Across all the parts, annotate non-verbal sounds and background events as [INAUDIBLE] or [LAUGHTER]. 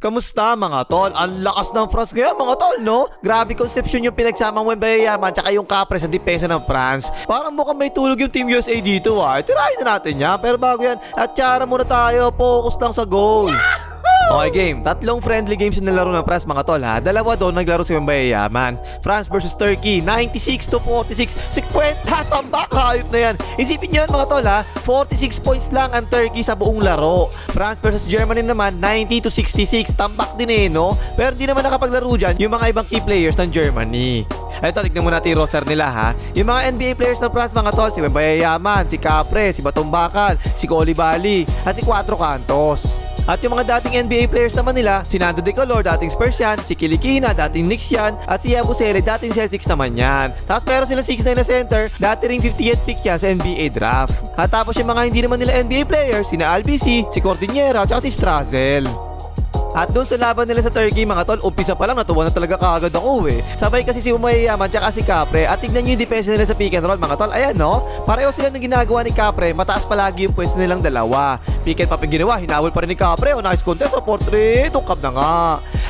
Kamusta mga tol? Ang lakas ng France ngayon mga tol, no? Grabe conception yung pinagsamang Wembayaman tsaka yung Capre sa depensa ng France. Parang mukhang may tulog yung Team USA dito ah. Tirahin na natin yan. Pero bago yan, at tsara muna tayo. Focus lang sa goal. Okay game, tatlong friendly games yung nalaro ng France mga tol ha. Dalawa doon naglaro si Wembayaman. France versus Turkey, 96 to 46. 50 tambak, hayop na yan. Isipin nyo yan mga tol ha, 46 points lang ang Turkey sa buong laro. France versus Germany naman, 90 to 66. Tambak din eh no? Pero di naman nakapaglaro dyan yung mga ibang key players ng Germany. Eto, tignan mo natin yung roster nila ha. Yung mga NBA players ng France mga tol, si Wembayaman, si Capre, si Batumbakal, si Koulibaly, at si Cuatro Cantos. At yung mga dating NBA players naman nila, si Nando De Color, dating Spurs yan, si Kilikina, dating Knicks yan, at si Yabusele, dating Celtics naman yan. Tapos meron sila 6'9 na center, dati ring 58 pick yan sa NBA draft. At tapos yung mga hindi naman nila NBA players, sina Albisi, si Cordillera, at si Strazel. At doon sa laban nila sa Turkey mga tol, umpisa pa lang natuwa na talaga kaagad ako eh. Sabay kasi si Umayaman tsaka si Capre at tignan nyo yung depensa nila sa pick and roll mga tol. Ayan no, pareho sila ng ginagawa ni Capre, mataas palagi yung pwesto nilang dalawa. Pick and pop yung ginawa, hinawal pa rin ni Capre. O nice contest, o portrait, tungkap na nga.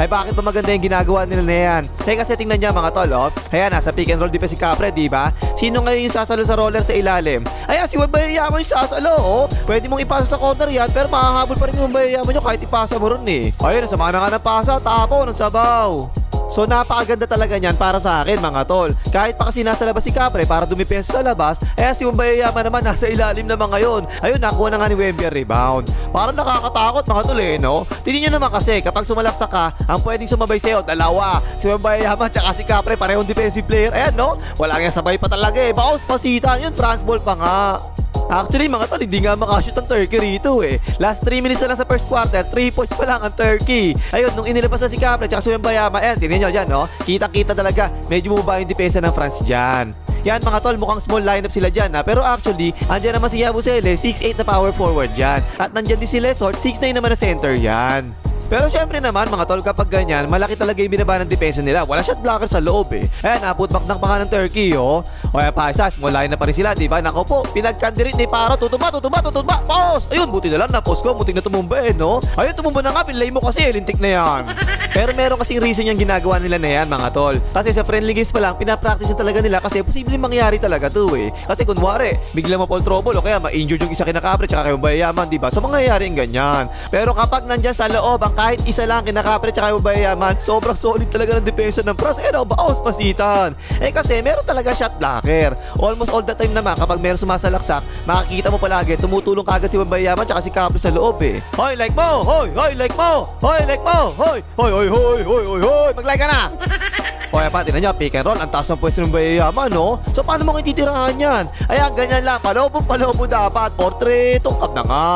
Ay bakit ba maganda yung ginagawa nila na yan? Eh kasi tingnan nyo mga tol oh. Ayan nasa pick and roll defense si Capre, di ba? Sino ngayon yung sasalo sa roller sa ilalim? Ayan si Umayaman yung sasalo oh. Pwede mong ipasa sa corner yan pero makahabol pa rin yung Umayaman nyo kahit ipasa mo ron eh. Ayun, sama na nga ng pasa, tapo ng sabaw. So napakaganda talaga niyan para sa akin mga tol. Kahit pa kasi nasa labas si Capre para dumipensa sa labas, eh si Mumbayayama naman nasa ilalim naman ngayon. Ayun, nakuha na nga ni Wemby rebound. Parang nakakatakot mga tol eh, no? Tingnan naman kasi, kapag sumalaksak ka, ang pwedeng sumabay sa'yo, dalawa. Si Mumbayayama tsaka si Capre, parehong defensive player. Ayan, no? Wala nga sabay pa talaga eh. Baos, pasitan yun, France ball pa nga. Actually, mga tol, hindi nga makashoot ang Turkey rito eh. Last 3 minutes na lang sa first quarter, 3 points pa lang ang Turkey. Ayun, nung inilabas na si Capre at si Wembayama, ayan, tingnan nyo dyan, no? Kitang-kita talaga, medyo mubaba yung depensa ng France dyan. Yan mga tol, mukhang small lineup sila dyan ha. Pero actually, andyan naman si Yabusele, 6'8 na power forward dyan. At nandyan din si Lesort, 6'9 naman na center yan. Pero syempre naman mga tol kapag ganyan, malaki talaga yung binaba ng depensa nila. Wala shot blocker sa loob eh. Ayan, naputmak ng nga ng Turkey oh. O kaya pa isa, small line na pa rin sila, di ba? Nako po, pinagkandirit ni Para, tutumba, tutumba, tutumba, post! Ayun, buti na lang na post ko, buti na tumumba eh, no? Ayun, tumumba na nga, pinlay mo kasi, lintik na yan. Pero meron kasing reason yung ginagawa nila na yan, mga tol. Kasi sa friendly games pa lang, pinapractice na talaga nila kasi posibleng mangyari talaga to eh. Kasi kunwari, bigla ma trouble o kaya ma-injured yung isa kinakapre tsaka kayo bayaman, di ba? So mangyayari ganyan. Pero kapag nandyan sa loob, ang kahit isa lang kinakapre tsaka kayo bayaman, sobrang solid talaga ng depensa ng Pras. Eh, no, baos pasitan. Eh kasi meron talaga shot blocker. Almost all the time naman, kapag meron sumasalaksak, makikita mo palagi, tumutulong kagad si Bayaman tsaka si Capre sa loob eh. Hoy, like mo! Hoy, hoy, like mo! Hoy, like mo! Hoy, hoy, hoy, hoy, hoy, hoy, hoy! Mag-like ka na! [LAUGHS] O kaya pa, tinan nyo, pick and roll, ang taas ng pwesto ng Bayaman, no? So, paano mo kititirahan yan? Ayan, ganyan lang, palobo, palobo dapat, portrait, tungkap na nga.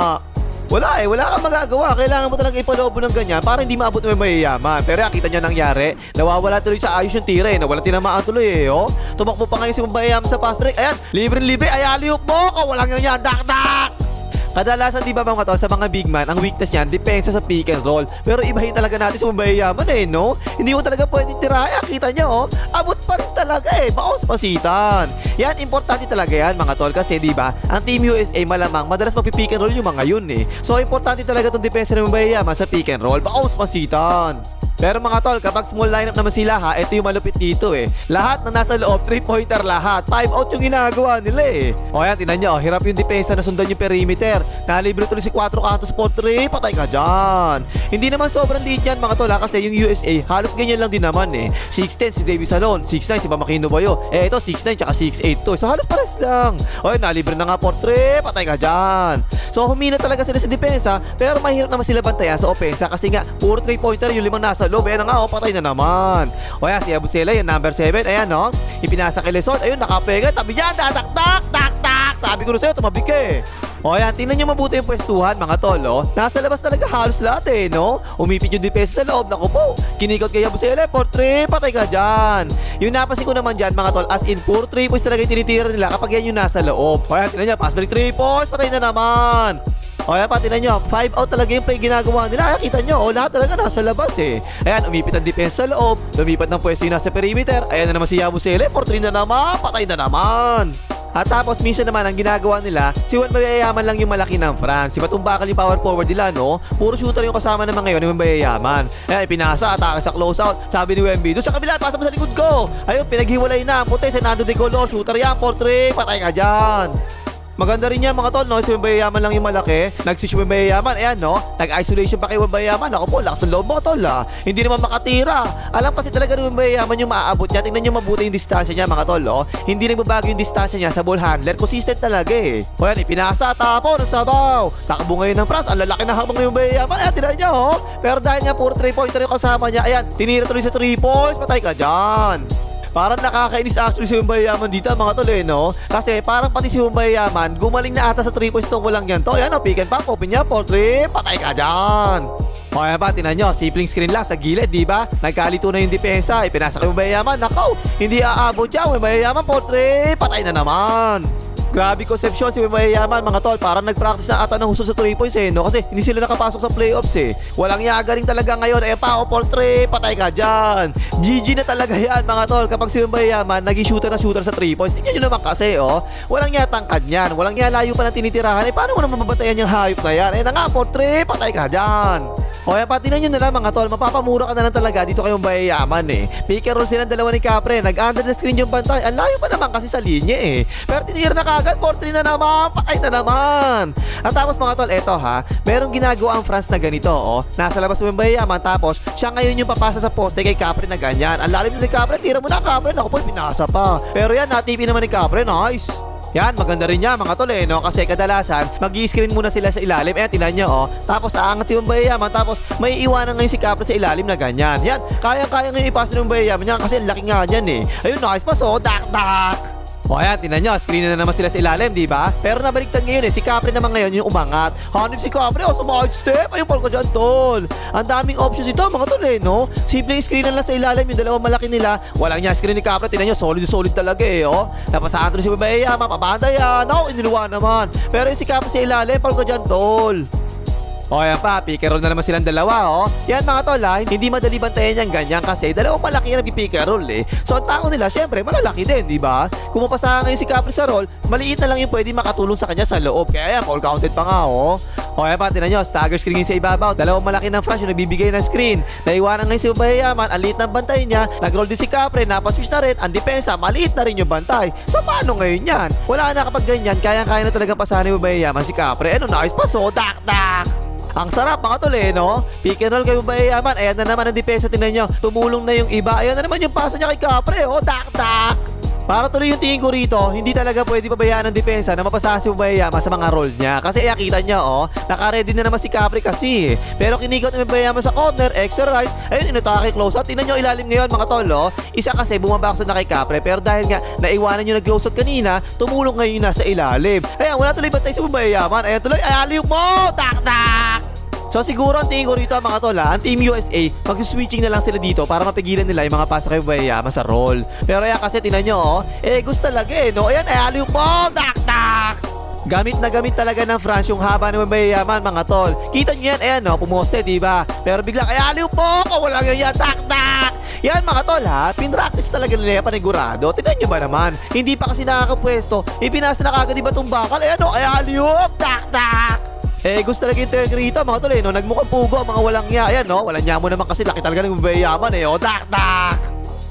Wala eh, wala kang magagawa. Kailangan mo talaga ipalobo ng ganyan para hindi maabot ng mayayaman. Pero kita niya nangyari, nawawala tuloy sa ayos yung tira eh. Nawala tinamaan tuloy eh, oh. Tumakbo pa ngayon si mayayaman sa fast break. Ayan, libre-libre, ayaliop mo ko. Walang yan, dak-dak! Kadalasan di ba mga to sa mga big man, ang weakness niyan depensa sa pick and roll. Pero ibahin talaga natin sa mayayaman eh, no? Hindi mo talaga pwedeng tiraya. Kita niyo, oh. Abot pa rin talaga eh. Baos pasitan. Yan, importante talaga yan mga tol. Kasi di ba, ang Team USA malamang madalas mapipick and roll yung mga yun eh. So, importante talaga itong depensa ng mayayaman sa pick and roll. Baos pasitan. Pero mga tol, kapag small lineup naman sila ha, ito yung malupit dito eh. Lahat na nasa loob, 3-pointer lahat. 5 out yung ginagawa nila eh. O yan, tinan nyo, hirap yung depensa na sundan yung perimeter. Nalibre tuloy si 4 Cantos for 3, patay ka dyan. Hindi naman sobrang liit yan mga tol ha, kasi yung USA, halos ganyan lang din naman eh. 6'10 si Davis Salon, 6'9 si Bamakino Bayo. Eh ito, 6'9 tsaka 6'8 to. So halos pares lang. O yan, nalibre na nga for 3, patay ka dyan. So humina talaga sila sa depensa, pero mahirap naman sila bantayan sa opensa kasi nga, puro 3-pointer yung limang nasa loob. Ayan na nga, oh, patay na naman. O yan, si Abusela, yung number 7. Ayan, no? Ipinasa kay Lesot. Ayun, nakapega. Tabi yan, tatak-tak, tak-tak. Sabi ko na sa'yo, tumabi ka eh. O yan, tingnan nyo mabuti yung pwestuhan mga tol, oh. Nasa labas talaga halos lahat eh, no? Umipit yung depensa sa loob, naku po. Kinikot kay Abusele, for 3, patay ka dyan. Yung napansin ko naman dyan mga tol, as in, puro 3 points talaga yung tinitira nila kapag yan yung nasa loob. O yan, tingnan nyo, pass break 3 points, patay na naman. O yan pa, tinan nyo, 5 out talaga yung play ginagawa nila. Kaya kita nyo, oh, lahat talaga nasa labas eh. Ayan, umipit ang depensa sa loob, lumipat ng pwesto yung nasa perimeter. Ayan na naman si Yabusele, for 3 na naman, patay na naman. At tapos minsan naman ang ginagawa nila, si Juan Bayayaman lang yung malaki ng France. Si Batung Bakal yung power forward nila, no? Puro shooter yung kasama naman ngayon ni Juan Bayayaman. Eh, pinasa, atake sa close out. Sabi ni Wemby, doon sa kabila, pasa mo sa likod ko. Ayun, pinaghiwalay na. Puti, Senado de Color, shooter yan, portrait, patay ka dyan. Maganda rin yan mga tol, no? Si Wembayaman lang yung malaki. Nag-switch Wembayaman. Ayan, no? Nag-isolation pa kay Wembayaman. Ako po, lakas ng loob mo, tol, ha? Hindi naman makatira. Alam kasi talaga ni Wembayaman yung maaabot niya. Tingnan nyo mabuti yung distansya niya, mga tol, no? Hindi nagbabago yung distansya niya sa ball handler. Consistent talaga, eh. O yan, ipinasa, tapo, ng sabaw. Takbo ngayon ng pras. Ang lalaki na habang yung Wembayaman. Ayan, tinan niya, oh. Pero dahil nga puro 3-pointer yung kasama niya, ayan, tinira tuloy sa 3 points. Patay ka dyan. Parang nakakainis actually si Humbayaman dito mga tol eh, no? Kasi parang pati si Humbayaman, gumaling na ata sa 3 points to lang yan to. Ayan, o, pick and pop, open niya, for 3, patay ka dyan. O ayan pa, tinan nyo, simpleng screen lang sa gilid, di ba? Nagkalito na yung depensa, ipinasa kay Humbayaman, nakaw, hindi aabot dyan, Humbayaman, for 3, patay na naman. Grabe conception si Mayayaman mga tol. Parang nag-practice na ata ng husto sa 3 points eh no? Kasi hindi sila nakapasok sa playoffs eh. Walang yagaling talaga ngayon. Eh pa o for 3 Patay ka dyan. GG na talaga yan mga tol. Kapag si Mayayaman naging shooter na shooter sa 3 points Tingnan nyo naman kasi oh. Walang yatangkad yan Walang yalayo pa na tinitirahan Eh. Paano mo naman mabatayan yung hayop na yan? Eh na nga for 3 Patay ka dyan o kaya pati na nyo na lang mga tol, mapapamura ka na lang talaga dito kayong bayayaman eh. Pick and roll silang dalawa ni Capre, nag-under the screen yung bantay. Ang layo pa naman kasi sa linya eh. Pero tinira na kagad, 4-3 na naman, patay na naman. At tapos mga tol, eto ha, merong ginagawa ang France na ganito oh. Nasa labas mo yung bayayaman, tapos siya ngayon yung papasa sa poste kay Capre na ganyan. Ang lalim ni Capre, tira mo na Capre, naku po, pinasa pa. Pero yan, natipi naman ni Capre, nice. Yan, maganda rin yan mga tol eh, no? Kasi kadalasan, mag screen muna sila sa ilalim. Eh, tinan nyo, oh. Tapos aangat si Mbayayaman, tapos may iwanan ngayon si Capra sa ilalim na ganyan. Yan, kaya-kaya ngayon ipasa ng Mbayayaman yan kasi laki nga dyan eh. Ayun, nice pass, oh. Dak, dak. O ayan, tinan nyo, screen na naman sila sa ilalim, di ba? Pero nabaliktad ngayon eh, si Capri naman ngayon yung umangat. Hanip si Capri, oh, sumahid step. Ayun, pal ko dyan, tol. Ang daming options ito, mga tol eh, no? Simple screen lang sa ilalim, yung dalawang malaki nila. Walang niya screen ni Capri, tinan nyo, solid solid talaga eh, oh. Napasaan to si Babeya, mapabanda yan. Ako, iniluwa naman. Pero yung si Capri sa ilalim, pal ko dyan, tol. O yan pa, pick and roll na naman silang dalawa oh. Yan mga tol ha, hindi madali bantayan yan ganyan kasi dalawang malaki na roll eh. So ang tao nila syempre malalaki din, di ba? Kung mapasa ngayon si Capri sa roll, maliit na lang yung pwede makatulong sa kanya sa loob. Kaya yan, all counted pa nga oh. O yan pa, tinan nyo, stagger screen sa ibabaw. Dalawang malaki ng flash yung nagbibigay ng screen. Naiwanan ngayon si Bayayaman, ang liit ng bantay niya. Nag-roll din si Capri, napaswitch na rin. Ang depensa, maliit na rin yung bantay. So paano ngayon yan? Wala na kapag ganyan, kaya-kaya na talaga pasahan ni Bayayaman si Capri. Ano, nice pa so, dak dak. Ang sarap mga tol eh, no? Pick and roll kayo ba yaman? Ayan na naman ang depensa, tinan nyo. Tumulong na yung iba. Ayan na naman yung pasa niya kay Capre, oh. Tak, tak. Para tuloy yung tingin ko rito, hindi talaga pwede pabayaan ng depensa na mapasahan si Mabayama sa mga roll niya. Kasi iya kita niya, oh, naka-ready na naman si Capri kasi. Pero kinikot ni Mabayama sa corner, extra rise, ayun, inatake close out. Tingnan nyo ilalim ngayon mga tol, oh. Isa kasi bumabakso na kay Capri, pero dahil nga naiwanan nyo na close out kanina, tumulong ngayon na sa ilalim. Ayan, wala tuloy bantay si Mabayama. Ayan tuloy, ay aliyok mo! Tak, tak! So siguro ang tingin ko rito mga tol ha, ang Team USA, mag-switching na lang sila dito para mapigilan nila yung mga pasa kay Bayama sa roll. Pero ayan kasi tinan nyo, oh, eh gusto talaga eh, no? Ayan, ay aliw po, dak dak! Gamit na gamit talaga ng France yung haba ng Bayaman mga tol. Kita nyo yan, ayan no, pumoste, di ba? Pero bigla, ay aliw po, wala nga yan, dak dak! Yan mga tol ha, pinractice talaga nila yung panigurado. Tignan nyo ba naman? Hindi pa kasi nakakapwesto, ipinasa na kagad iba tong bakal, ayan no, ay aliw, dak dak! Eh, gusto talaga yung Terry rito, mga tol, eh, no? Nagmukhang pugo ang mga walang niya. Ayan, no? Walang niya mo naman kasi laki talaga ng Bayaman, eh. O, tak, tak!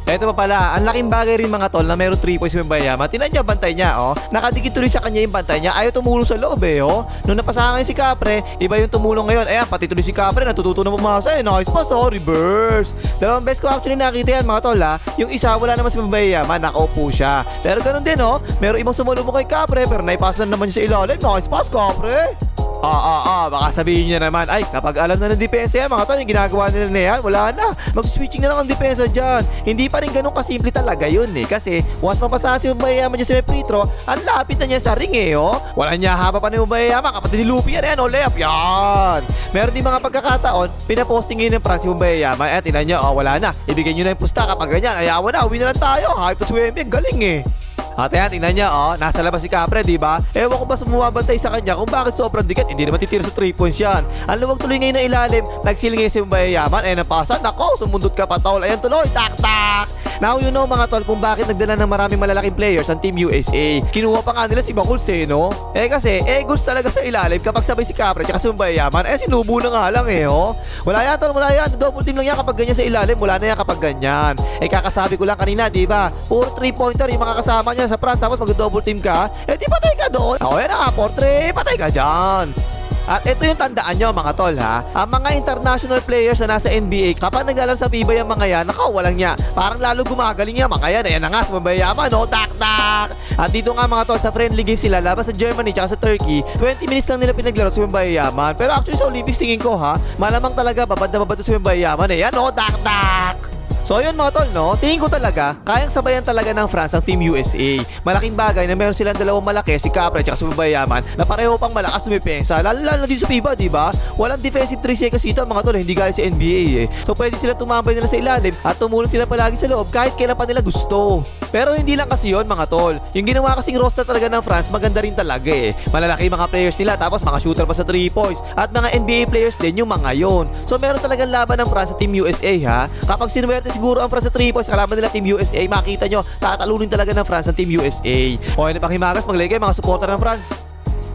Eto pa pala, ang laking bagay rin mga tol na meron 3 points yung Bayama. Tinan niya bantay niya, oh. Nakadikit tuloy sa kanya yung bantay niya. Ayaw tumulong sa loob, eh, oh. Nung napasahan ngayon si Capre, iba yung tumulong ngayon. Ayan, pati tuloy si Capre, natututo na pumasa, eh. Nice pass, oh. Reverse. Dalawang best ko actually nakita yan, mga tol, ha. Yung isa, wala naman si Bayama, nakaupo siya. Pero ganun din, oh. Meron ibang sumalubong kay Capre, pero naipasa na naman siya sa ilalim. Nice pass, Capre. Ah, ah, ah, baka sabihin niya naman, ay, kapag alam na ng depensa yan, mga tol, yung ginagawa nila na yan, wala na. Mag-switching na lang ang depensa dyan. Hindi pa rin ganun kasimple talaga yun eh. Kasi, once mapasahan si Umayaman dyan free throw, ang lapit na niya sa ring eh, oh. Wala niya haba pa ni Umayaman, kapatid ni Lupi yan, yan, oh, layup, yan. Meron din mga pagkakataon, pinaposting ngayon ng Francis Umayaman, eh, tinan niya, oh, wala na. Ibigay niyo na yung pusta kapag ganyan, ayawan na, uwi na lang tayo. Hype to swim, galing eh. At ayan, tingnan niya, oh, nasa labas si Capre, di ba? Ewan ko ba sa bumabantay sa kanya kung bakit sobrang dikit, hindi naman titira sa 3 points yan. Ang luwag tuloy ngayon na ilalim, nagsilingi si Mbayayaman, ayan ang pasa, nako, sumundot ka pa tol, ayan tuloy, tak tak! Now you know mga tol kung bakit nagdala ng maraming malalaking players ang Team USA. Kinuha pa nga nila si Bakuls eh, no? Eh kasi, eh gusto talaga sa ilalim kapag sabay si Capre at si Mbayayaman, eh sinubo na nga lang eh, oh. Wala yan tol, wala yan, double team lang yan kapag ganyan sa ilalim, wala na yan kapag ganyan. Eh kakasabi ko lang kanina, di ba? Puro 3-pointer yung mga kasama niya sa France tapos mag-double team ka, eh di patay ka doon. Ako yan na, 4-3, patay ka dyan. At ito yung tandaan nyo mga tol ha? Ang mga international players na nasa NBA Kapag naglalaro sa FIBA yung mga yan Nakaw walang niya Parang lalo gumagaling yan mga yan Ayan na nga sa mabayaman no Tak tak. At dito nga mga tol sa friendly games sila Laban sa Germany tsaka sa Turkey 20 minutes lang nila pinaglaro sa Mabayaman Pero actually sa Olympics tingin ko ha? Malamang talaga babad na babad sa Mabayaman Ayan no Tak tak So ayun mga tol no, tingin ko talaga kayang sabayan talaga ng France ang Team USA. Malaking bagay na meron silang dalawang malaki, si Capra at si Mabayaman na pareho pang malakas dumipensa. Lalo lalo dito sa FIBA, di ba? Walang defensive 3 seconds dito mga tol, hindi gaya sa NBA eh. So pwede sila tumambay nila sa ilalim at tumulong sila palagi sa loob kahit kailan pa nila gusto. Pero hindi lang kasi yon mga tol. Yung ginawa kasing roster talaga ng France, maganda rin talaga eh. Malalaki mga players nila, tapos mga shooter pa sa 3 points. At mga NBA players din yung mga yon. So meron talagang laban ng France sa Team USA ha. Kapag sinuwerte siguro ang France sa 3 points, kalaban nila Team USA, makita nyo, tatalunin talaga ng France ang Team USA. O ano pang himagas, maglagay mga supporter ng France.